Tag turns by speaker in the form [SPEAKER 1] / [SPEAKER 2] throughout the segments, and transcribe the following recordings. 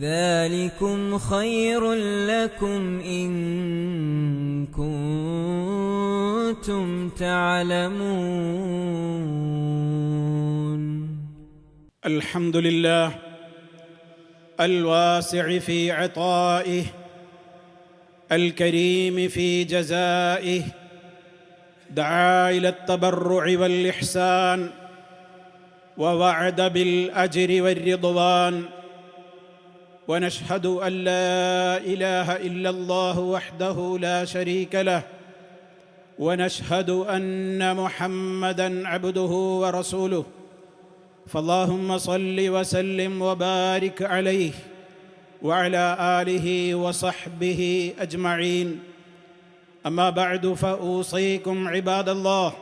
[SPEAKER 1] ذلكم خير لكم إن كنتم تعلمون.
[SPEAKER 2] الحمد لله الواسع في عطائه الكريم في جزائه دعا إلى التبرع والإحسان ووعد بالأجر والرضوان. ونشهد أن لا إله إلا الله وحده لا شريك له ونشهد أن محمدا عبده ورسوله. فاللهم صل وسلم وبارك عليه وعلى آله وصحبه أجمعين. أما بعد فأوصيكم عباد الله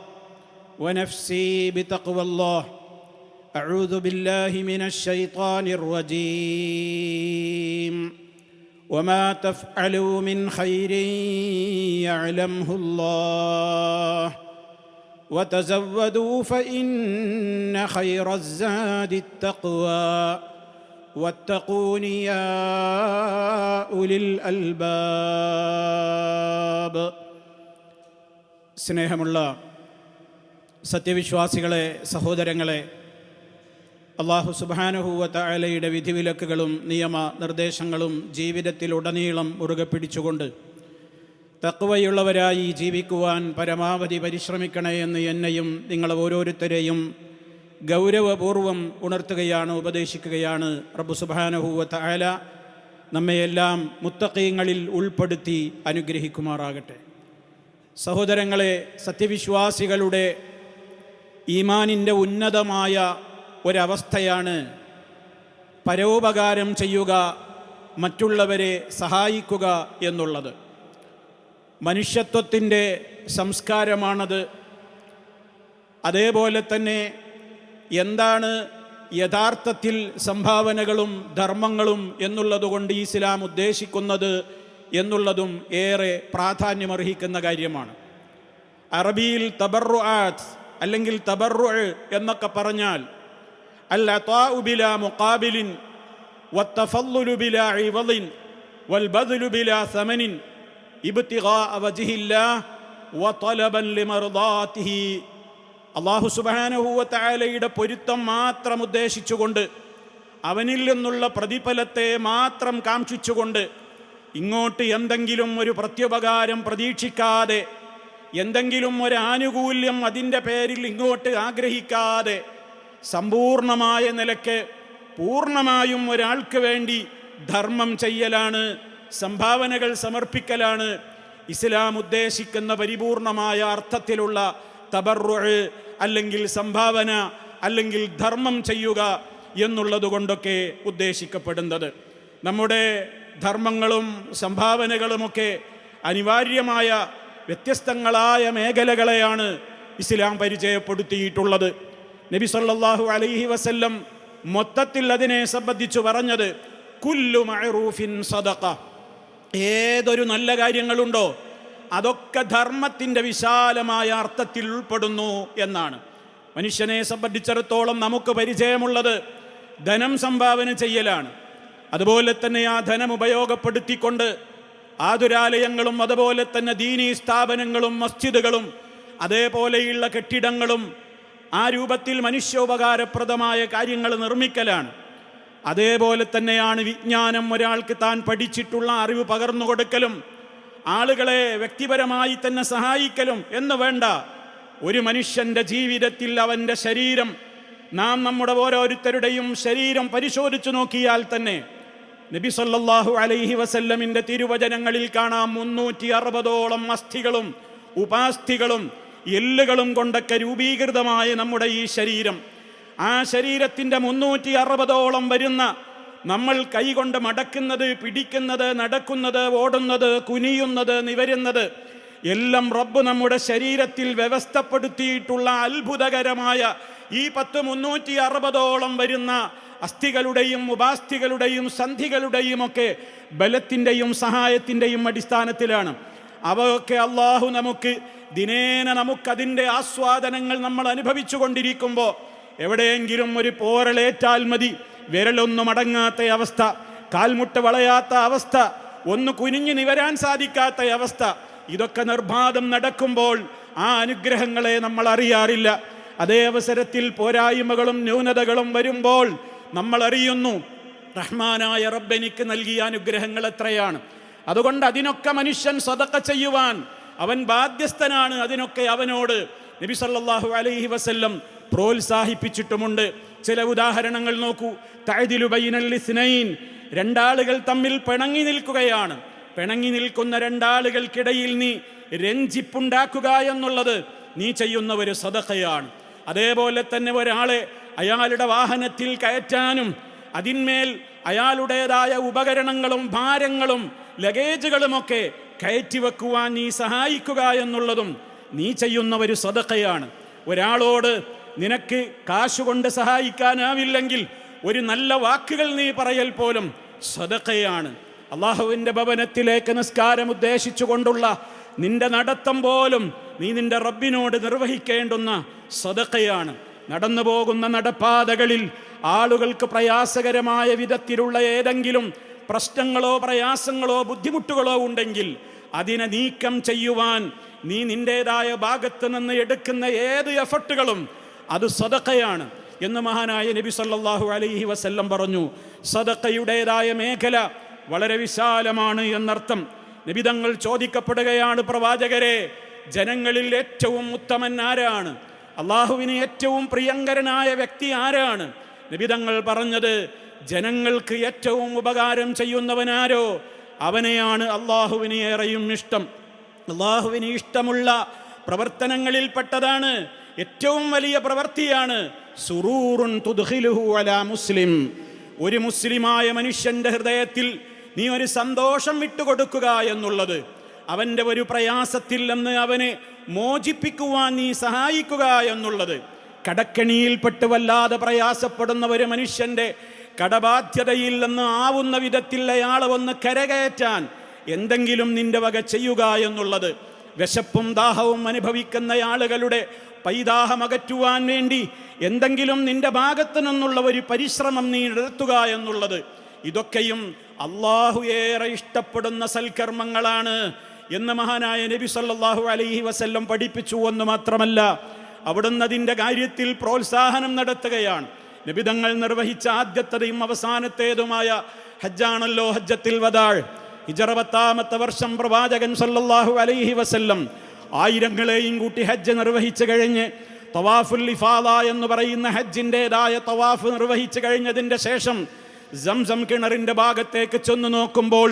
[SPEAKER 2] ونفسي بتقوى الله. اعوذ بالله من الشيطان الرجيم وما تفعلوا من خير يعلمه الله وتزودوا فان خير الزاد التقوى واتقون يا اولي الالباب സ്നേഹമുള്ള സത്യവിശ്വാസികളെ സഹോദരങ്ങളെ അള്ളാഹു സുബാനുഹൂവത്ത അലയുടെ വിധിവിലക്കുകളും നിയമ നിർദ്ദേശങ്ങളും ജീവിതത്തിലുടനീളം മുറുകെ പിടിച്ചുകൊണ്ട് തക്കവയുള്ളവരായി ജീവിക്കുവാൻ പരമാവധി പരിശ്രമിക്കണേ എന്ന് എന്നെയും നിങ്ങൾ ഓരോരുത്തരെയും ഗൗരവപൂർവം ഉണർത്തുകയാണ് ഉപദേശിക്കുകയാണ്. റബ്ബു സുബാനുഹൂവത്ത അല നമ്മയെല്ലാം മുത്തക്കീങ്ങളിൽ ഉൾപ്പെടുത്തി അനുഗ്രഹിക്കുമാറാകട്ടെ. സഹോദരങ്ങളെ സത്യവിശ്വാസികളുടെ ഈമാനിന്റെ ഉന്നതമായ ഒരവസ്ഥയാണ്. പരോപകാരം ചെയ്യുക മറ്റുള്ളവരെ സഹായിക്കുക എന്നുള്ളത്. മനുഷ്യത്വത്തിന്റെ സംസ്കാരമാണത്. അതേപോലെ തന്നെ എന്താണ് യഥാർത്ഥത്തിൽ സംഭാവനകളും ധർമ്മങ്ങളും എന്നുള്ളതുകൊണ്ട് ഇസ്ലാം ഉദ്ദേശിക്കുന്നത് എന്നുള്ളതും ഏറെ പ്രാധാന്യമർഹിക്കുന്ന കാര്യമാണ്. അറബിയിൽ തബറു അല്ലെങ്കിൽ തബറു എന്നൊക്കെ പറഞ്ഞാൽ العطاء بلا مقابل والتفضل بلا عوض والبذل بلا ثمن ابتغاء وجه الله وطلبا لمرضاته അള്ളാഹു സുബാനഹൂവത്തായാലയുടെ പൊരുത്തം മാത്രം ഉദ്ദേശിച്ചുകൊണ്ട് അവനിൽ നിന്നുള്ള പ്രതിഫലത്തെ മാത്രം കാക്ഷിച്ചുകൊണ്ട് ഇങ്ങോട്ട് എന്തെങ്കിലും ഒരു പ്രത്യുപകാരം പ്രതീക്ഷിക്കാതെ എന്തെങ്കിലും ഒരു ആനുകൂല്യം അതിൻ്റെ പേരിൽ ഇങ്ങോട്ട് ആഗ്രഹിക്കാതെ സമ്പൂർണമായ നിലയ്ക്ക് പൂർണമായും ഒരാൾക്ക് വേണ്ടി ധർമ്മം ചെയ്യലാണ് സംഭാവനകൾ സമർപ്പിക്കലാണ് ഇസ്ലാം ഉദ്ദേശിക്കുന്ന പരിപൂർണമായ അർത്ഥത്തിലുള്ള തബറു അല്ലെങ്കിൽ സംഭാവന അല്ലെങ്കിൽ ധർമ്മം ചെയ്യുക എന്നുള്ളത് കൊണ്ടൊക്കെ ഉദ്ദേശിക്കപ്പെടുന്നത്. നമ്മുടെ ധർമ്മങ്ങളും സംഭാവനകളുമൊക്കെ അനിവാര്യമായ വ്യത്യസ്തങ്ങളായ മേഖലകളെയാണ് ഇസ്ലാം പരിചയപ്പെടുത്തിയിട്ടുള്ളത്. നബി സല്ലാഹു അലൈഹി വസല്ലം മൊത്തത്തിൽ അതിനെ സംബന്ധിച്ചു പറഞ്ഞത് കുല്ലു മഅറൂഫിൻ സദക്ക ഏതൊരു നല്ല കാര്യങ്ങളുണ്ടോ അതൊക്കെ ധർമ്മത്തിന്റെ വിശാലമായ അർത്ഥത്തിൽ ഉൾപ്പെടുന്നു എന്നാണ്. മനുഷ്യനെ സംബന്ധിച്ചിടത്തോളം നമുക്ക് പരിചയമുള്ളത് ധനം സംഭാവന ചെയ്യലാണ്. അതുപോലെ തന്നെ ആ ധനം ഉപയോഗപ്പെടുത്തിക്കൊണ്ട് ആതുരാലയങ്ങളും അതുപോലെ തന്നെ ദീനീ സ്ഥാപനങ്ങളും മസ്ജിദുകളും അതേപോലെയുള്ള കെട്ടിടങ്ങളും ആ രൂപത്തിൽ മനുഷ്യോപകാരപ്രദമായ കാര്യങ്ങൾ നിർമ്മിക്കലാണ്. അതേപോലെ തന്നെയാണ് വിജ്ഞാനം ഒരാൾക്ക് താൻ പഠിച്ചിട്ടുള്ള അറിവ് പകർന്നു കൊടുക്കലും ആളുകളെ വ്യക്തിപരമായി തന്നെ സഹായിക്കലും എന്ന് വേണ്ട. ഒരു മനുഷ്യന്റെ ജീവിതത്തിൽ അവന്റെ ശരീരം നാം നമ്മുടെ ഓരോരുത്തരുടെയും ശരീരം പരിശോധിച്ചു നോക്കിയാൽ തന്നെ നബി സല്ലാഹു അലൈഹി വസല്ലമിന്റെ തിരുവചനങ്ങളിൽ കാണാം മുന്നൂറ്റി അറുപതോളം അസ്ഥികളും ഉപാസ്ഥികളും എല്ലുകളും കൊണ്ടൊക്കെ രൂപീകൃതമായ നമ്മുടെ ഈ ശരീരം. ആ ശരീരത്തിന്റെ മുന്നൂറ്റി അറുപതോളം വരുന്ന നമ്മൾ കൈകൊണ്ട് മടക്കുന്നത് പിടിക്കുന്നത് നടക്കുന്നത് ഓടുന്നത് കുനിയുന്നത് നിവരുന്നത് എല്ലാം റബ്ബ് നമ്മുടെ ശരീരത്തിൽ വ്യവസ്ഥപ്പെടുത്തിയിട്ടുള്ള അത്ഭുതകരമായ ഈ പത്ത് മുന്നൂറ്റി അറുപതോളം വരുന്ന അസ്ഥികളുടെയും ഉപാസ്ഥികളുടെയും സന്ധികളുടെയും ഒക്കെ ബലത്തിന്റെയും സഹായത്തിന്റെയും അടിസ്ഥാനത്തിലാണ്. അവയൊക്കെ അള്ളാഹു നമുക്ക് ദിനേന നമുക്കതിന്റെ ആസ്വാദനങ്ങൾ നമ്മൾ അനുഭവിച്ചു കൊണ്ടിരിക്കുമ്പോൾ എവിടെയെങ്കിലും ഒരു പോരലേറ്റാൽ മതി. വിരലൊന്നും അടങ്ങാത്ത അവസ്ഥ കാൽമുട്ട് വളയാത്ത അവസ്ഥ ഒന്ന് കുനിഞ്ഞു നിവരാൻ സാധിക്കാത്ത അവസ്ഥ. ഇതൊക്കെ നിർബാധം നടക്കുമ്പോൾ ആ അനുഗ്രഹങ്ങളെ നമ്മൾ അറിയാറില്ല. അതേ അവസരത്തിൽ പോരായ്മകളും ന്യൂനതകളും വരുമ്പോൾ നമ്മൾ അറിയുന്നു റഹ്മാനായ റബ്ബെനിക്ക് നൽകിയ അനുഗ്രഹങ്ങൾ എത്രയാണ്. അതുകൊണ്ട് അതിനൊക്കെ മനുഷ്യൻ സ്വതക്ക ചെയ്യുവാൻ അവൻ ബാധ്യസ്ഥനാണ് അതിനൊക്കെ അവനോട്. നബി സല്ലാഹു അലൈഹി വസല്ലം പ്രോത്സാഹിപ്പിച്ചിട്ടുമുണ്ട്. ചില ഉദാഹരണങ്ങൾ നോക്കൂ. ഇസ്നൈൻ. രണ്ടാളുകൾ തമ്മിൽ പിണങ്ങി നിൽക്കുകയാണ്. പിണങ്ങി നിൽക്കുന്ന രണ്ടാളുകൾക്കിടയിൽ നീ രഞ്ജിപ്പുണ്ടാക്കുക എന്നുള്ളത് നീ ചെയ്യുന്ന ഒരു സദഖയാണ്. അതേപോലെ തന്നെ ഒരാളെ അയാളുടെ വാഹനത്തിൽ കയറ്റാനും അതിന്മേൽ അയാളുടേതായ ഉപകരണങ്ങളും ഭാരങ്ങളും ലഗേജുകളുമൊക്കെ കയറ്റി വെക്കുവാൻ നീ സഹായിക്കുക എന്നുള്ളതും നീ ചെയ്യുന്ന ഒരു സദഖയാണ്. ഒരാളോട് നിനക്ക് കാശുകൊണ്ട് സഹായിക്കാനാവില്ലെങ്കിൽ ഒരു നല്ല വാക്കുകൾ നീ പറയൽ പോലും സദഖയാണ്. അള്ളാഹുവിന്റെ ഭവനത്തിലേക്ക് നിസ്കാരം ഉദ്ദേശിച്ചുകൊണ്ടുള്ള നിന്റെ നടത്തം പോലും നീ നിന്റെ റബ്ബിനോട് നിർവഹിക്കേണ്ടുന്ന സദഖയാണ്. നടന്നു പോകുന്ന നടപ്പാതകളിൽ ആളുകൾക്ക് പ്രയാസകരമായ വിധത്തിലുള്ള ഏതെങ്കിലും പ്രശ്നങ്ങളോ പ്രയാസങ്ങളോ ബുദ്ധിമുട്ടുകളോ ഉണ്ടെങ്കിൽ അതിനെ നീക്കം ചെയ്യുവാൻ നീ നിന്റേതായ ഭാഗത്ത് നിന്ന് എടുക്കുന്ന ഏത് എഫർട്ടുകളും അത് സദക്കയാണ് എന്ന് മഹാനായ നബി സല്ലാഹു അലൈഹി വസല്ലം പറഞ്ഞു. സദക്കയുടേതായ മേഖല വളരെ വിശാലമാണ് എന്നർത്ഥം. നിബിതങ്ങൾ ചോദിക്കപ്പെടുകയാണ് പ്രവാചകരെ ജനങ്ങളിൽ ഏറ്റവും ഉത്തമൻ ആരാണ്? അള്ളാഹുവിന് ഏറ്റവും പ്രിയങ്കരനായ വ്യക്തി ആരാണ്? നിബിതങ്ങൾ പറഞ്ഞത് ജനങ്ങൾക്ക് ഏറ്റവും ഉപകാരം ചെയ്യുന്നവനാരോ അവനെയാണ് അള്ളാഹുവിന് ഏറെയും ഇഷ്ടം. അള്ളാഹുവിന് ഇഷ്ടമുള്ള പ്രവർത്തനങ്ങളിൽപ്പെട്ടതാണ് ഏറ്റവും വലിയ പ്രവൃത്തിയാണ് സുറൂറുൻ അല മുസ്ലിം. ഒരു മുസ്ലിമായ മനുഷ്യന്റെ ഹൃദയത്തിൽ നീ ഒരു സന്തോഷം വിട്ടുകൊടുക്കുക എന്നുള്ളത്. അവന്റെ ഒരു പ്രയാസത്തിൽ നിന്ന് അവനെ മോചിപ്പിക്കുവാൻ നീ സഹായിക്കുക എന്നുള്ളത്. കടക്കണിയിൽപ്പെട്ട് വല്ലാതെ പ്രയാസപ്പെടുന്ന ഒരു മനുഷ്യന്റെ കടബാധ്യതയിൽ നിന്ന് ആവുന്ന വിധത്തിൽ അയാളെ ഒന്ന് കരകയറ്റാൻ എന്തെങ്കിലും നിന്റെ വക ചെയ്യുക എന്നുള്ളത് വിശപ്പും ദാഹവും അനുഭവിക്കുന്ന ആളുകളുടെ പൈതാഹം അകറ്റുവാൻ വേണ്ടി എന്തെങ്കിലും നിന്റെ ഭാഗത്തു നിന്നുള്ള ഒരു പരിശ്രമം നീ നടത്തുക എന്നുള്ളത്. ഇതൊക്കെയും അള്ളാഹു ഏറെ ഇഷ്ടപ്പെടുന്ന സൽക്കർമ്മങ്ങളാണ് എന്ന് മഹാനായ നബി സല്ലാഹു അലൈഹി വസല്ലം പഠിപ്പിച്ചു എന്ന് മാത്രമല്ല അവിടുന്ന് അതിന്റെ കാര്യത്തിൽ പ്രോത്സാഹനം നടത്തുകയാണ്. നബിതങ്ങൾ നിർവഹിച്ച ആദ്യത്തതും അവസാനത്തേതുമായ ഹജ്ജാണല്ലോ ഹജ്ജത്തിൽ വതാൾ ഹിജറപത്താമത്തെ വർഷം പ്രവാചകൻ സല്ലല്ലാഹു അലൈഹി വസല്ലം ആയിരങ്ങളെയും കൂട്ടി ഹജ്ജ് നിർവഹിച്ചു കഴിഞ്ഞ് തവാഫുൽ ഇഫാദ എന്ന് പറയുന്ന ഹജ്ജിന്റെതായ തവാഫ് നിർവഹിച്ചു കഴിഞ്ഞതിന്റെ ശേഷം സംസം കിണറിന്റെ ഭാഗത്തേക്ക് ചെന്ന് നോക്കുമ്പോൾ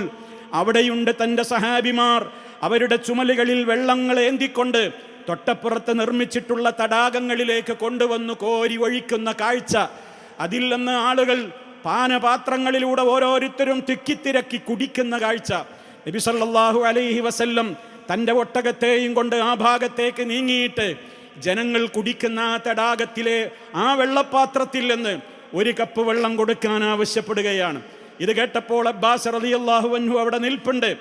[SPEAKER 2] അവിടെയുണ്ട് തന്റെ സഹാബിമാർ. അവരുടെ ചുമലുകളിൽ വെള്ളങ്ങൾ ഏന്തിക്കൊണ്ട് തൊട്ടപ്പുറത്ത് നിർമ്മിച്ചിട്ടുള്ള തടാകങ്ങളിലേക്ക് കൊണ്ടുവന്നു കോരി ഒഴിക്കുന്ന കാഴ്ച. അതിൽ നിന്ന് ആളുകൾ പാനപാത്രങ്ങളിലൂടെ ഓരോരുത്തരും തിക്കിത്തിരക്കി കുടിക്കുന്ന കാഴ്ച. നബി സല്ലല്ലാഹു അലൈഹി വസല്ലം തന്റെ ഒട്ടകത്തെയും കൊണ്ട് ആ ഭാഗത്തേക്ക് നീങ്ങിയിട്ട് ജനങ്ങൾ കുടിക്കുന്ന ആ തടാകത്തിലെ ആ വെള്ളപ്പാത്രത്തിൽ നിന്ന് ഒരു കപ്പ് വെള്ളം കൊടുക്കാൻ ആവശ്യപ്പെടുകയാണ്. ഇത് കേട്ടപ്പോൾ അബ്ബാസ് റളിയല്ലാഹു അൻഹു അവിടെ നിൽപ്പുണ്ട്.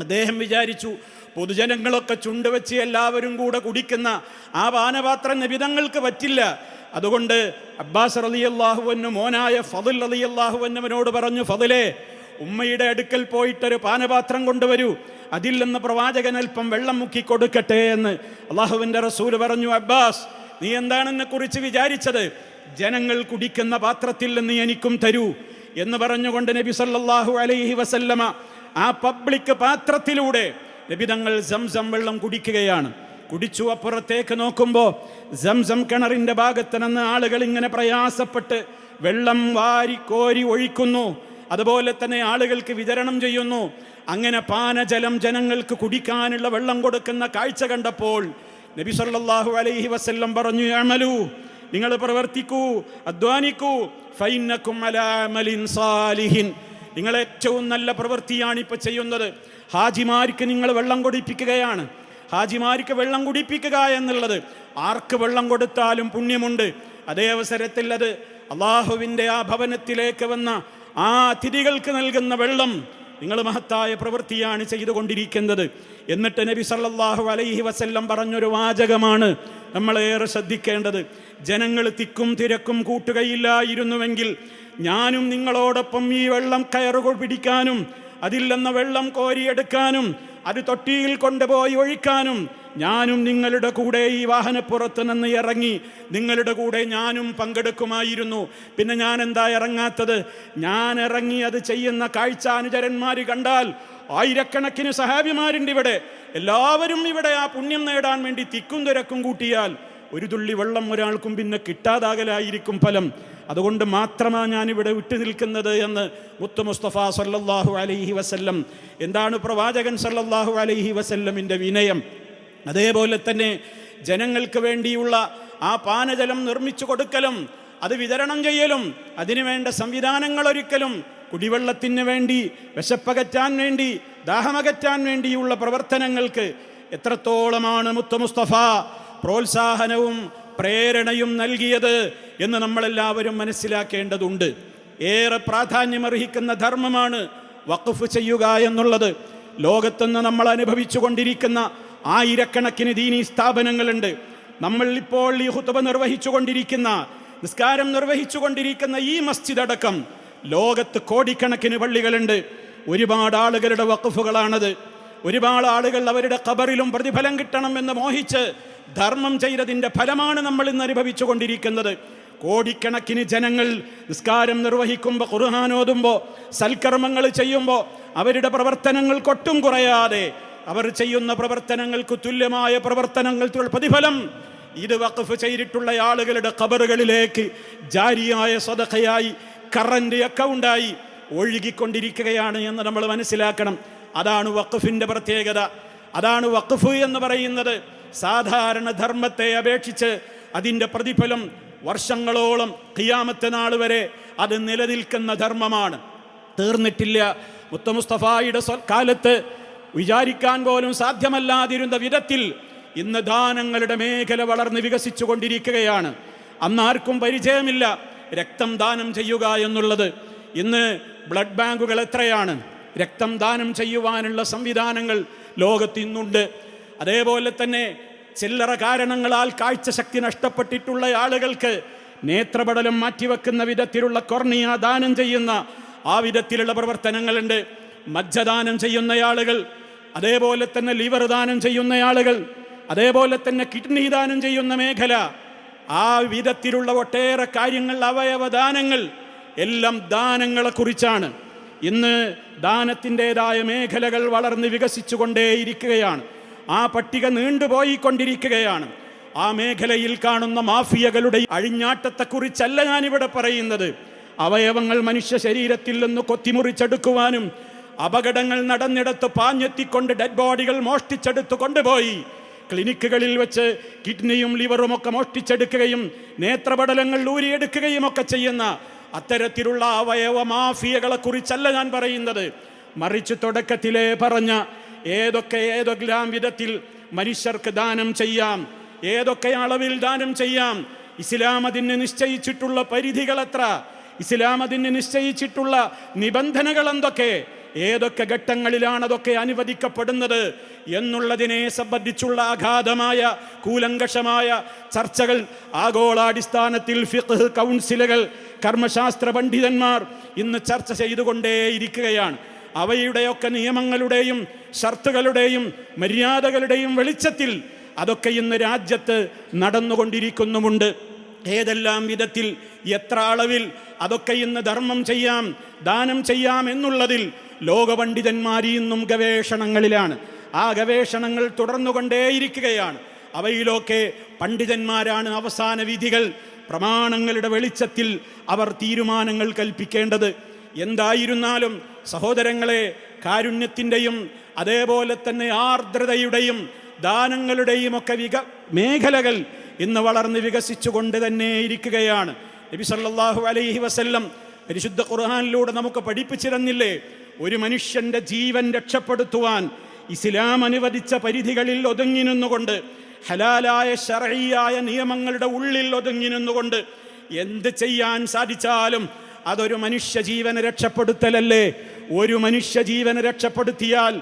[SPEAKER 2] അദ്ദേഹം വിചാരിച്ചു പൊതുജനങ്ങളൊക്കെ ചുണ്ടുവെച്ച് എല്ലാവരും കൂടെ കുടിക്കുന്ന ആ പാനപാത്രം നിബിതങ്ങൾക്ക് പറ്റില്ല. അതുകൊണ്ട് അബ്ബാസ് അലി റളിയല്ലാഹുവന്നു മോനായ ഫതുൽ അലി അള്ളാഹുവന്നവനോട് പറഞ്ഞു ഫതുലേ ഉമ്മയുടെ അടുക്കൽ പോയിട്ടൊരു പാനപാത്രം കൊണ്ടുവരൂ. അതിൽ നിന്ന് പ്രവാചകൻ അല്പം വെള്ളം മുക്കി കൊടുക്കട്ടെ എന്ന്. അള്ളാഹുവിന്റെ റസൂൽ പറഞ്ഞു അബ്ബാസ് നീ എന്താണെന്നെ കുറിച്ച് വിചാരിച്ചത്? ജനങ്ങൾ കുടിക്കുന്ന പാത്രത്തിൽ നിന്ന് എനിക്കും തരൂ. എന്ന് പറഞ്ഞുകൊണ്ട് നബി സല്ലാഹു അലൈഹി വസല്ലമ ആ പബ്ലിക് പാത്രത്തിലൂടെ നബിതങ്ങൾ സംസം വെള്ളം കുടിക്കുകയാണ്. കുടിച്ചു അപ്പുറത്തേക്ക് നോക്കുമ്പോൾ സംസം കിണറിന്റെ ഭാഗത്ത് നിന്ന് ആളുകൾ ഇങ്ങനെ പ്രയാസപ്പെട്ട് വെള്ളം വാരി കോരി ഒഴിക്കുന്നു. അതുപോലെ തന്നെ ആളുകൾക്ക് വിതരണം ചെയ്യുന്നു. അങ്ങനെ പാനജലം ജനങ്ങൾക്ക് കുടിക്കാനുള്ള വെള്ളം കൊടുക്കുന്ന കാഴ്ച കണ്ടപ്പോൾ നബി സല്ലാഹു അലൈഹി വസ്ല്ലം പറഞ്ഞു അമലു നിങ്ങൾ പ്രവർത്തിക്കൂ അധ്വാനിക്കൂ. ഫൈനക്കും നിങ്ങൾ ഏറ്റവും നല്ല പ്രവൃത്തിയാണ് ഇപ്പൊ ചെയ്യുന്നത്. ഹാജിമാർക്ക് നിങ്ങൾ വെള്ളം കുടിപ്പിക്കുകയാണ്. ഹാജിമാർക്ക് വെള്ളം കുടിപ്പിക്കുക എന്നുള്ളത് ആർക്ക് വെള്ളം കൊടുത്താലും പുണ്യമുണ്ട്. അതേ അവസരത്തിൽ അത് അള്ളാഹുവിന്റെ ആ ഭവനത്തിലേക്ക് വന്ന ആ അതിഥികൾക്ക് നൽകുന്ന വെള്ളം നിങ്ങൾ മഹത്തായ പ്രവൃത്തിയാണ് ചെയ്തുകൊണ്ടിരിക്കുന്നത്. എന്നിട്ട് നബി സല്ലാഹു അലൈഹി വസല്ലം പറഞ്ഞൊരു വാചകമാണ് നമ്മളേറെ ശ്രദ്ധിക്കേണ്ടത്. ജനങ്ങൾ തിക്കും തിരക്കും കൂട്ടുകയില്ലായിരുന്നുവെങ്കിൽ ഞാനും നിങ്ങളോടൊപ്പം ഈ വെള്ളം കയറുകൾ പിടിക്കാനും അതിൽ നിന്ന് വെള്ളം കോരിയെടുക്കാനും അത് തൊട്ടിയിൽ കൊണ്ടുപോയി ഒഴിക്കാനും ഞാനും നിങ്ങളുടെ കൂടെ ഈ വാഹനപ്പുറത്ത് നിന്ന് ഇറങ്ങി നിങ്ങളുടെ കൂടെ ഞാനും പങ്കെടുക്കുമായിരുന്നു. പിന്നെ ഞാൻ എന്താ ഇറങ്ങാത്തത്? ഞാൻ ഇറങ്ങി അത് ചെയ്യുന്ന കാഴ്ച അനുചരന്മാർ കണ്ടാൽ ആയിരക്കണക്കിന് സഹാബിമാരുണ്ട് ഇവിടെ. എല്ലാവരും ഇവിടെ ആ പുണ്യം നേടാൻ വേണ്ടി തിക്കും തിരക്കും കൂട്ടിയാൽ ഒരു തുള്ളി വെള്ളം ഒരാൾക്കും പിന്നെ കിട്ടാതാകലായിരിക്കും ഫലം. അതുകൊണ്ട് മാത്രമാണ് ഞാനിവിടെ വിട്ടു നിൽക്കുന്നത് എന്ന് മുത്തു മുസ്തഫ സല്ലാഹു അലൈഹി വസല്ലം എന്താണ് പ്രവാചകൻ സല്ലാഹു അലൈഹി വസല്ലമിന്റെ വിനയം? അതേപോലെ തന്നെ ജനങ്ങൾക്ക് വേണ്ടിയുള്ള ആ പാനജലം നിർമ്മിച്ചു കൊടുക്കലും അത് വിതരണം ചെയ്യലും അതിനുവേണ്ട സംവിധാനങ്ങൾ ഒരുക്കലും കുടിവെള്ളത്തിന് വേണ്ടി വിശപ്പകറ്റാൻ വേണ്ടി ദാഹമകറ്റാൻ വേണ്ടിയുള്ള പ്രവർത്തനങ്ങൾക്ക് എത്രത്തോളമാണ് മുത്തു മുസ്തഫ? പ്രോത്സാഹനവും പ്രേരണയും നൽകിയത് എന്ന് നമ്മളെല്ലാവരും മനസ്സിലാക്കേണ്ടതുണ്ട്. ഏറെ പ്രാധാന്യമർഹിക്കുന്ന ധർമ്മമാണ് വഖഫ് ചെയ്യുക എന്നുള്ളത്. ലോകത്തുനിന്ന് നമ്മൾ അനുഭവിച്ചു കൊണ്ടിരിക്കുന്ന ആയിരക്കണക്കിന് ദീനീ സ്ഥാപനങ്ങളുണ്ട്. നമ്മൾ ഇപ്പോൾ ഈ ഹുത്തുബ നിർവഹിച്ചു കൊണ്ടിരിക്കുന്ന നിസ്കാരം നിർവഹിച്ചു കൊണ്ടിരിക്കുന്ന ഈ മസ്ജിദ് അടക്കം ലോകത്ത് കോടിക്കണക്കിന് പള്ളികളുണ്ട്. ഒരുപാട് ആളുകളുടെ വഖഫുകളാണത്. ഒരുപാട് ആളുകൾ അവരുടെ ഖബറിലും പ്രതിഫലം കിട്ടണം എന്ന് മോഹിച്ച് ധർമ്മം ചെയ്തതിന്റെ ഫലമാണ് നമ്മൾ ഇന്ന് അനുഭവിച്ചു കൊണ്ടിരിക്കുന്നത് കോടിക്കണക്കിന് ജനങ്ങൾ നിസ്കാരം നിർവഹിക്കുമ്പോൾ ഖുർഹാനോതുമ്പോൾ സൽക്കർമ്മങ്ങൾ ചെയ്യുമ്പോൾ അവരുടെ പ്രവർത്തനങ്ങൾ കൊട്ടും കുറയാതെ അവർ ചെയ്യുന്ന പ്രവർത്തനങ്ങൾക്ക് തുല്യമായ പ്രവർത്തനങ്ങൾ പ്രതിഫലം. ഇത് വഖഫ് ചെയ്തിട്ടുള്ള ആളുകളുടെ ഖബറുകളിലേക്ക് ജാരിയായ സ്വതഖയായി കറന്റ് അക്കൗണ്ടായി ഒഴുകിക്കൊണ്ടിരിക്കുകയാണ് എന്ന് നമ്മൾ മനസ്സിലാക്കണം. അതാണ് വഖഫിന്റെ പ്രത്യേകത. അതാണ് വഖഫ് എന്ന് പറയുന്നത്. സാധാരണ ധർമ്മത്തെ അപേക്ഷിച്ച് അതിന്റെ പ്രതിഫലം വർഷങ്ങളോളം കിയാമത്തെ നാൾ വരെ അത് നിലനിൽക്കുന്ന ധർമ്മമാണ്. തീർന്നിട്ടില്ല. മുത്തമുസ്തഫായുടെ കാലത്ത് വിചാരിക്കാൻ പോലും സാധ്യമല്ലാതിരുന്ന വിധത്തിൽ ഇന്ന് ദാനങ്ങളുടെ മേഖല വളർന്ന് വികസിച്ചു കൊണ്ടിരിക്കുകയാണ്. അന്നാർക്കും പരിചയമില്ല രക്തം ദാനം ചെയ്യുക എന്നുള്ളത്. ഇന്ന് ബ്ലഡ് ബാങ്കുകൾ എത്രയാണ്? രക്തം ദാനം ചെയ്യുവാനുള്ള സംവിധാനങ്ങൾ ലോകത്ത് ഇന്നുണ്ട് അതേപോലെ തന്നെ ചില്ലറ കാരണങ്ങളാൽ കാഴ്ചശക്തി നഷ്ടപ്പെട്ടിട്ടുള്ള ആളുകൾക്ക് നേത്രപടലം മാറ്റിവെക്കുന്ന വിധത്തിലുള്ള കൊർണിയ ദാനം ചെയ്യുന്ന ആ വിധത്തിലുള്ള പ്രവർത്തനങ്ങളുണ്ട്. മജ്ജദാനം ചെയ്യുന്ന ആളുകൾ അതേപോലെ തന്നെ ലിവർ ദാനം ചെയ്യുന്ന ആളുകൾ അതേപോലെ തന്നെ കിഡ്നി ദാനം ചെയ്യുന്ന മേഖല ആ വിധത്തിലുള്ള ഒട്ടേറെ കാര്യങ്ങൾ അവയവദാനങ്ങൾ എല്ലാം ദാനങ്ങളെക്കുറിച്ചാണ്. ഇന്ന് ദാനത്തിന്റെതായ മേഖലകൾ വളർന്ന് വികസിച്ചുകൊണ്ടേയിരിക്കുകയാണ്. ആ പട്ടിക നീണ്ടുപോയിക്കൊണ്ടിരിക്കുകയാണ്. ആ മേഖലയിൽ കാണുന്ന മാഫിയകളുടെ അഴിഞ്ഞാട്ടത്തെക്കുറിച്ചല്ല ഞാനിവിടെ പറയുന്നത്. അവയവങ്ങൾ മനുഷ്യ ശരീരത്തിൽ നിന്ന് കൊത്തിമുറിച്ചെടുക്കുവാനും അപകടങ്ങൾ നടന്നിടത്ത് പാഞ്ഞെത്തിക്കൊണ്ട് ഡെഡ് ബോഡികൾ മോഷ്ടിച്ചെടുത്ത് കൊണ്ടുപോയി. ക്ലിനിക്കുകളിൽ വെച്ച് കിഡ്നിയും ലിവറും ഒക്കെ മോഷ്ടിച്ചെടുക്കുകയും നേത്രപടലങ്ങൾ ഊരിയെടുക്കുകയും ഒക്കെ ചെയ്യുന്ന അത്തരത്തിലുള്ള അവയവ മാഫിയകളെക്കുറിച്ചല്ല ഞാൻ പറയുന്നത്. മറിച്ച് തുടക്കത്തിലേ പറഞ്ഞ ഏതൊക്കെ ഏതെല്ലാം വിധത്തിൽ മനുഷ്യർക്ക് ദാനം ചെയ്യാം? ഏതൊക്കെ അളവിൽ ദാനം ചെയ്യാം? ഇസ്ലാം അതിന് നിശ്ചയിച്ചിട്ടുള്ള പരിധികൾ എത്ര ഇസ്ലാം അതിന് നിശ്ചയിച്ചിട്ടുള്ള നിബന്ധനകൾ എന്തൊക്കെ? ഏതൊക്കെ ഘട്ടങ്ങളിലാണ് അതൊക്കെ അനുവദിക്കപ്പെടുന്നത്? എന്നുള്ളതിനെ സംബന്ധിച്ചുള്ള അഗാധമായ കൂലങ്കഷമായ ചർച്ചകൾ ആഗോളാടിസ്ഥാനത്തിൽ ഫിഖ് കൗൺസിലുകൾ കർമ്മശാസ്ത്ര പണ്ഡിതന്മാർ ഇന്ന് ചർച്ച ചെയ്തുകൊണ്ടേയിരിക്കുകയാണ്. അവയുടെയൊക്കെ നിയമങ്ങളുടെയും ഷർത്തുകളുടെയും മര്യാദകളുടെയും വെളിച്ചത്തിൽ അതൊക്കെ ഇന്ന് രാജ്യത്ത് നടന്നുകൊണ്ടിരിക്കുന്നുമുണ്ട്. ഏതെല്ലാം വിധത്തിൽ എത്ര അളവിൽ അതൊക്കെ ഇന്ന് ധർമ്മം ചെയ്യാം ദാനം ചെയ്യാം എന്നുള്ളതിൽ ലോകപണ്ഡിതന്മാർ ഇന്നും ഗവേഷണങ്ങളിലാണ്. ആ ഗവേഷണങ്ങൾ തുടർന്നുകൊണ്ടേയിരിക്കുകയാണ്. അവയിലൊക്കെ പണ്ഡിതന്മാരാണ് അവസാന വിധികൾ പ്രമാണങ്ങളുടെ വെളിച്ചത്തിൽ അവർ തീരുമാനങ്ങൾ കൽപ്പിക്കേണ്ടത്. എന്തായിരുന്നാലും സഹോദരങ്ങളെ കാരുണ്യത്തിന്റെയും അതേപോലെ തന്നെ ആർദ്രതയുടെയും ദാനങ്ങളുടെയും ഒക്കെ വിക മേഖലകൾ ഇന്ന് വളർന്ന് വികസിച്ചുകൊണ്ട് തന്നെ ഇരിക്കുകയാണ്. നബി സല്ലാഹു അലൈഹി വസല്ലം പരിശുദ്ധ ഖുർഹാനിലൂടെ നമുക്ക് പഠിപ്പിച്ചിരുന്നില്ലേ? ഒരു മനുഷ്യന്റെ ജീവൻ രക്ഷപ്പെടുത്തുവാൻ ഇസ്ലാം അനുവദിച്ച പരിധികളിൽ ഒതുങ്ങി നിന്നുകൊണ്ട് ഹലാലായ ഷറയായ നിയമങ്ങളുടെ ഉള്ളിൽ ഒതുങ്ങി നിന്നുകൊണ്ട് എന്ത് ചെയ്യാൻ സാധിച്ചാലും അതൊരു മനുഷ്യ ജീവനെ രക്ഷപ്പെടുത്തലല്ലേ? ഒരു മനുഷ്യ ജീവനെ രക്ഷപ്പെടുത്തിയാൽ.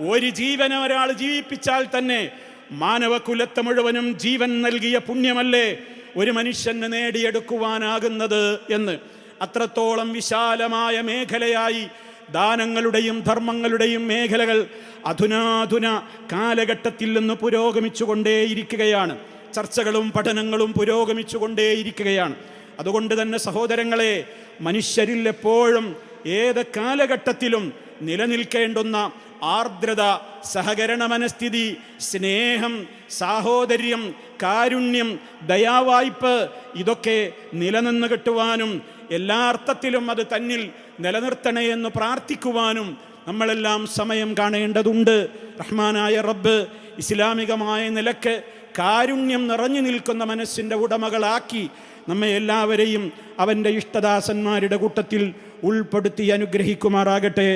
[SPEAKER 2] ഒരു ജീവനെ ഒരാൾ ജീവിപ്പിച്ചാൽ തന്നെ മാനവകുലത്തെ മുഴുവനും ജീവൻ നൽകിയ പുണ്യമല്ലേ? ഒരു മനുഷ്യന് നേടിയെടുക്കുവാനാകുന്നത് എന്ന്. അത്രത്തോളം വിശാലമായ മേഖലയായി ദാനങ്ങളുടെയും ധർമ്മങ്ങളുടെയും മേഖലകൾ അധുനാധുന കാലഘട്ടത്തിൽ നിന്ന് പുരോഗമിച്ചുകൊണ്ടേയിരിക്കുകയാണ്. ചർച്ചകളും പഠനങ്ങളും പുരോഗമിച്ചുകൊണ്ടേയിരിക്കുകയാണ്. അതുകൊണ്ട് തന്നെ സഹോദരങ്ങളെ മനുഷ്യരിൽ എപ്പോഴും ഏത് കാലഘട്ടത്തിലും നിലനിൽക്കേണ്ടുന്ന ആർദ്രത സഹകരണ മനസ്ഥിതി സ്നേഹം സാഹോദര്യം കാരുണ്യം ദയാവായ്പ് ഇതൊക്കെ നിലനിന്ന് കിട്ടുവാനും എല്ലാ അർത്ഥത്തിലും അത് തന്നിൽ നിലനിർത്തണേ എന്ന് പ്രാർത്ഥിക്കുവാനും നമ്മളെല്ലാം സമയം കാണേണ്ടതുണ്ട്. റഹ്മാനായ റബ്ബ് ഇസ്ലാമികമായ നിലയ്ക്ക് കാരുണ്യം നിറഞ്ഞു നിൽക്കുന്ന മനസ്സിൻ്റെ ഉടമകളാക്കി നമ്മെ എല്ലാവരെയും അവൻ്റെ ഇഷ്ടദാസന്മാരുടെ കൂട്ടത്തിൽ ഉൾപ്പെടുത്തി അനുഗ്രഹിക്കുമാറാകട്ടെ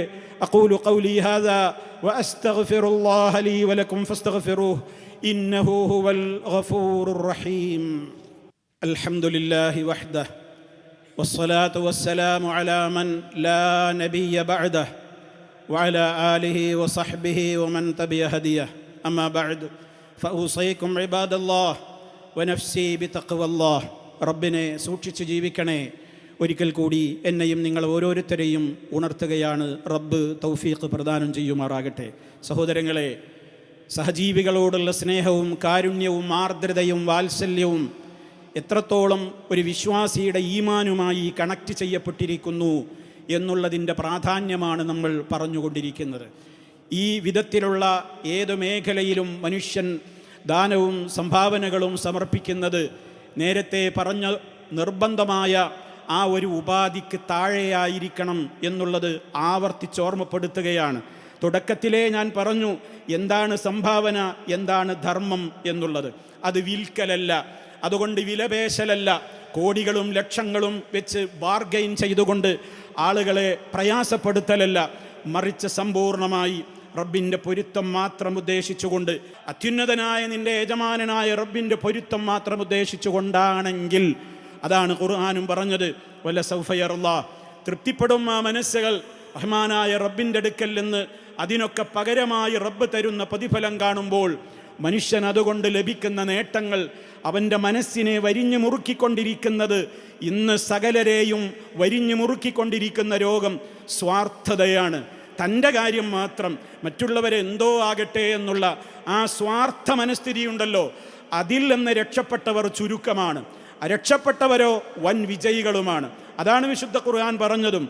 [SPEAKER 2] അഖൂലു ഖൗലി ഹാദാ വഅസ്തഗ്ഫിറുല്ലാഹ ലീ വലക്കും ഫസ്തഗ്ഫിറൂഹ് ഇന്നഹു ഹുവൽ ഗഫൂറുർ റഹീം അൽഹംദുലില്ലാഹി വഹ്ദഹ് والصلاة والسلام على من لا نبي بعده وعلى آله وصحبه ومن تبع هديه أما بعد ഫൗസൈക്കും ഇബാദല്ലാഹ് വനഫ്സി ബി തഖ്വല്ലാഹ് റബ്ബിനെ സൂക്ഷിച്ചു ജീവിക്കണേ. ഒരിക്കൽ കൂടി എന്നെയും നിങ്ങൾ ഓരോരുത്തരെയും ഉണർത്തുകയാണ്. റബ്ബ് തൗഫീഖ് പ്രദാനം ചെയ്യുമാറാകട്ടെ. സഹോദരങ്ങളെ സഹജീവികളോടുള്ള സ്നേഹവും കാരുണ്യവും ആർദ്രതയും വാത്സല്യവും എത്രത്തോളം ഒരു വിശ്വാസിയുടെ ഈമാനുമായി കണക്റ്റ് ചെയ്യപ്പെട്ടിരിക്കുന്നു എന്നുള്ളതിന്റെ പ്രാധാന്യമാണ് നമ്മൾ പറഞ്ഞുകൊണ്ടിരിക്കുന്നത്. ഈ വിധത്തിലുള്ള ഏത് മേഖലയിലും മനുഷ്യൻ ദാനവും സംഭാവനകളും സമർപ്പിക്കുന്നത് നേരത്തെ പറഞ്ഞ നിർബന്ധമായ ആ ഒരു ഉപാധിക്ക് താഴെയായിരിക്കണം എന്നുള്ളത് ആവർത്തിച്ചോർമ്മപ്പെടുത്തുകയാണ് തുടക്കത്തിലേ ഞാൻ പറഞ്ഞു എന്താണ് സംഭാവന എന്താണ് ധർമ്മം എന്നുള്ളത്. അത് വിൽക്കലല്ല അതുകൊണ്ട് വിലപേശലല്ല കോടികളും ലക്ഷങ്ങളും വെച്ച് ബാർഗെയിൻ ചെയ്തുകൊണ്ട് ആളുകളെ പ്രയാസപ്പെടുത്തലല്ല. മറിച്ച് സമ്പൂർണമായി റബ്ബിന്റെ പൊരുത്തം മാത്രം ഉദ്ദേശിച്ചുകൊണ്ട് അത്യുന്നതനായ നിന്റെ യജമാനനായ റബ്ബിന്റെ പൊരുത്തം മാത്രം ഉദ്ദേശിച്ചുകൊണ്ടാണെങ്കിൽ അതാണ് ഖുർആാനും പറഞ്ഞത് വല്ല സൗഫയറുള്ള തൃപ്തിപ്പെടും ആ മനസ്സുകൾ റഹ്മാനായ റബ്ബിന്റെ അടുക്കൽ നിന്ന് അതിനൊക്കെ പകരമായി റബ്ബ് തരുന്ന പ്രതിഫലം കാണുമ്പോൾ മനുഷ്യൻ അതുകൊണ്ട് ലഭിക്കുന്ന നേട്ടങ്ങൾ അവന്റെ മനസ്സിനെ വരിഞ്ഞു മുറുക്കിക്കൊണ്ടിരിക്കുന്നത് ഇന്ന് സകലരെയും വരിഞ്ഞു മുറുക്കിക്കൊണ്ടിരിക്കുന്ന രോഗം സ്വാർത്ഥതയാണ്. തന്റെ കാര്യം മാത്രം മറ്റുള്ളവരെ എന്തോ ആകട്ടെ എന്നുള്ള ആ സ്വാർത്ഥ മനസ്ഥിതി ഉണ്ടല്ലോ അതിൽ നിന്ന് രക്ഷപ്പെട്ടവർ ചുരുക്കമാണ്. രക്ഷപ്പെട്ടവരോ വൻ വിജയികളുമാണ്. അതാണ് വിശുദ്ധ ഖുർആൻ പറഞ്ഞതും.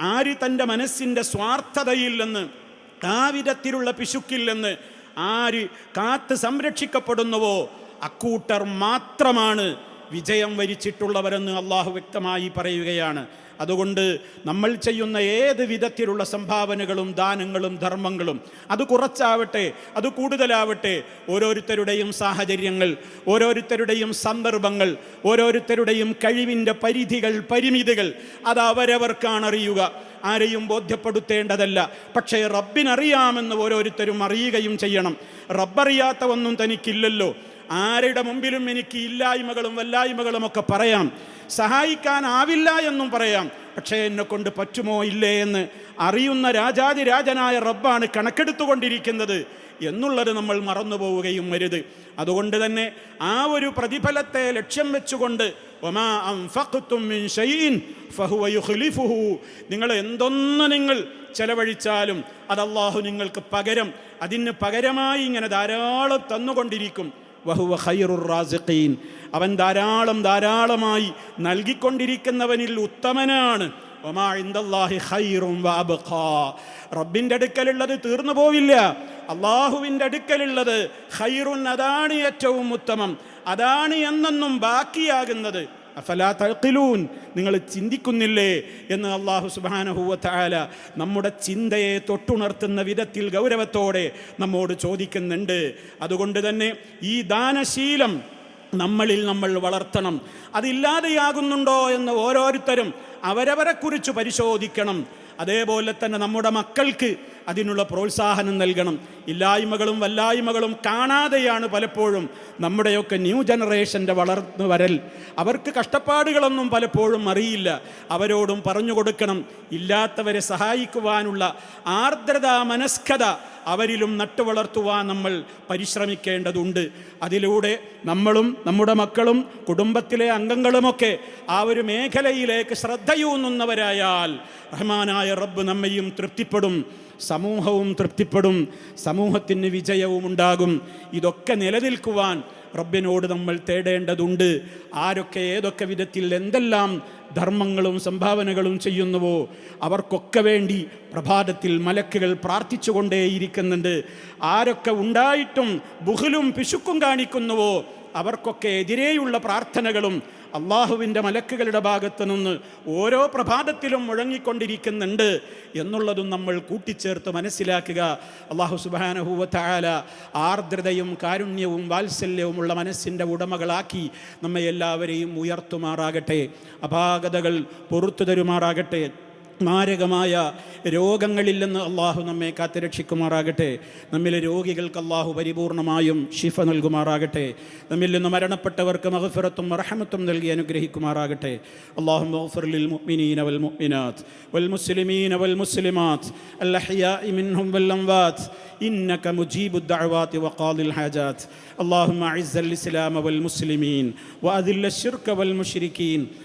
[SPEAKER 2] ആര് തന്റെ മനസ്സിന്റെ സ്വാർത്ഥതയിൽ നിന്ന് ആ വിധത്തിലുള്ള പിശുക്കിൽ നിന്ന് ആര് കാത്ത് സംരക്ഷിക്കപ്പെടുന്നുവോ? അക്കൂട്ടർ മാത്രമാണ്. വിജയം വരിച്ചിട്ടുള്ളവരെന്ന് അള്ളാഹു വ്യക്തമായി പറയുകയാണ്. അതുകൊണ്ട് നമ്മൾ ചെയ്യുന്ന ഏത് വിധത്തിലുള്ള സംഭാവനകളും ദാനങ്ങളും ധർമ്മങ്ങളും അത് കുറച്ചാവട്ടെ അത് കൂടുതലാവട്ടെ ഓരോരുത്തരുടെയും സാഹചര്യങ്ങൾ ഓരോരുത്തരുടെയും സന്ദർഭങ്ങൾ ഓരോരുത്തരുടെയും കഴിവിന്റെ പരിധികൾ പരിമിതികൾ അത് അവരവർക്കാണ് അറിയുക. ആരെയും ബോധ്യപ്പെടുത്തേണ്ടതല്ല. പക്ഷേ റബ്ബിനറിയാമെന്ന് ഓരോരുത്തരും അറിയുകയും ചെയ്യണം. റബ്ബറിയാത്ത ഒന്നും തനിക്കില്ലല്ലോ. ആരുടെ മുമ്പിലും എനിക്ക് ഇല്ലായ്മകളും വല്ലായ്മകളും ഒക്കെ പറയാം. സഹായിക്കാനാവില്ല എന്നും പറയാം. പക്ഷേ എന്നെ കൊണ്ട് പറ്റുമോ ഇല്ലേ എന്ന് അറിയുന്ന രാജാതിരാജനായ റബ്ബാണ് കണക്കെടുത്തുകൊണ്ടിരിക്കുന്നത് എന്നുള്ളത് നമ്മൾ മറന്നു പോവുകയും വരുത് അതുകൊണ്ട് തന്നെ ആ ഒരു പ്രതിഫലത്തെ ലക്ഷ്യം വെച്ചുകൊണ്ട് നിങ്ങൾ എന്തൊന്ന് നിങ്ങൾ ചെലവഴിച്ചാലും അത് നിങ്ങൾക്ക് പകരം അതിന് പകരമായി ഇങ്ങനെ ധാരാളം തന്നുകൊണ്ടിരിക്കും. വഹുവ ഖൈറുർ റാസിഖീൻ. അവൻ ധാരാളം ധാരാളമായി നൽകിക്കൊണ്ടിരിക്കുന്നവനിൽ ഉത്തമനാണ്. റബ്ബിന്റെ അടുക്കലുള്ളത് തീർന്നു പോവില്ല. അള്ളാഹുവിന്റെ അടുക്കലുള്ളത് ഖൈറുൻ അതാണ് ഏറ്റവും ഉത്തമം. അതാണ് എന്നെന്നും ബാക്കിയാകുന്നത്. അഫലാ നിങ്ങൾ ചിന്തിക്കുന്നില്ലേ എന്ന് അള്ളാഹു സുബാനഹൂവത്തായാല നമ്മുടെ ചിന്തയെ തൊട്ടുണർത്തുന്ന വിധത്തിൽ ഗൗരവത്തോടെ നമ്മോട് ചോദിക്കുന്നുണ്ട്. അതുകൊണ്ട് തന്നെ ഈ ദാനശീലം നമ്മളിൽ നമ്മൾ വളർത്തണം. അതില്ലാതെയാകുന്നുണ്ടോ എന്ന് ഓരോരുത്തരും അവരവരെക്കുറിച്ച് പരിശോധിക്കണം. അതേപോലെ തന്നെ നമ്മുടെ മക്കൾക്ക് അതിനുള്ള പ്രോത്സാഹനം നൽകണം. ഇല്ലായ്മകളും വല്ലായ്മകളും കാണാതെയാണ് പലപ്പോഴും നമ്മുടെയൊക്കെ ന്യൂ ജനറേഷന്റെ വളർന്നു വരൽ. അവർക്ക് കഷ്ടപ്പാടുകളൊന്നും പലപ്പോഴും അറിയില്ല. അവരോടും പറഞ്ഞു കൊടുക്കണം. ഇല്ലാത്തവരെ സഹായിക്കുവാനുള്ള ആർദ്രത മനസ്കത അവരിലും നട്ടുവളർത്തുവാൻ നമ്മൾ പരിശ്രമിക്കേണ്ടതുണ്ട്. അതിലൂടെ നമ്മളും നമ്മുടെ മക്കളും കുടുംബത്തിലെ അംഗങ്ങളുമൊക്കെ ആ ഒരു മേഖലയിലേക്ക് ശ്രദ്ധയൂന്നുന്നവരായാൽ റഹ്മാനായ റബ്ബ് നമ്മയും തൃപ്തിപ്പെടും. സമൂഹവും തൃപ്തിപ്പെടും സമൂഹത്തിന് വിജയവും ഉണ്ടാകും ഇതൊക്കെ നിലനിൽക്കുവാൻ റബ്ബിനോട് നമ്മൾ തേടേണ്ടതുണ്ട്. ആരൊക്കെ ഏതൊക്കെ വിധത്തിൽ എന്തെല്ലാം ധർമ്മങ്ങളും സംഭാവനകളും ചെയ്യുന്നുവോ അവർക്കൊക്കെ വേണ്ടി പ്രഭാതത്തിൽ മലക്കുകൾ പ്രാർത്ഥിച്ചുകൊണ്ടേയിരിക്കുന്നുണ്ട്. ആരൊക്കെ ഉണ്ടായിട്ടും ബുഹലും പിശുക്കും കാണിക്കുന്നുവോ അവർക്കൊക്കെ എതിരെയുള്ള പ്രാർത്ഥനകളും അള്ളാഹുവിന്റെ മലക്കുകളുടെ ഭാഗത്ത് നിന്ന് ഓരോ പ്രഭാതത്തിലും മുഴങ്ങിക്കൊണ്ടിരിക്കുന്നുണ്ട് എന്നുള്ളതും നമ്മൾ കൂട്ടിച്ചേർത്ത് മനസ്സിലാക്കുക. അള്ളാഹു സുബാനഹുവല ആർദ്രതയും കാരുണ്യവും വാത്സല്യവുമുള്ള മനസ്സിന്റെ ഉടമകളാക്കി നമ്മെ എല്ലാവരെയും ഉയർത്തുമാറാകട്ടെ. അപാകതകൾ പൊറത്തു തരുമാറാകട്ടെ. മാരകമായ രോഗങ്ങളിൽ നിന്ന് അള്ളാഹു നമ്മെ കാത്തുരക്ഷിക്കുമാറാകട്ടെ നമ്മിലെ രോഗികൾക്ക് അള്ളാഹു പരിപൂർണമായും ഷിഫ നൽകുമാറാകട്ടെ നമ്മിൽ നിന്ന് മരണപ്പെട്ടവർക്ക് മഹഫിറത്തും റഹമത്തും നൽകി അനുഗ്രഹിക്കുമാറാകട്ടെ അള്ളാഹു മഹഫിറിൽ മുഅ്മിനീന വൽ മുഅ്മിനാത്ത് വൽ മുസ്ലിമീന വൽ മുസ്ലിമാത്ത് الأحياء منهم والأموات إنك مجيب الدعوات وقاضي الحاجات اللهم أعز الإسلام والمسلمين وأذل الشرك والمشركين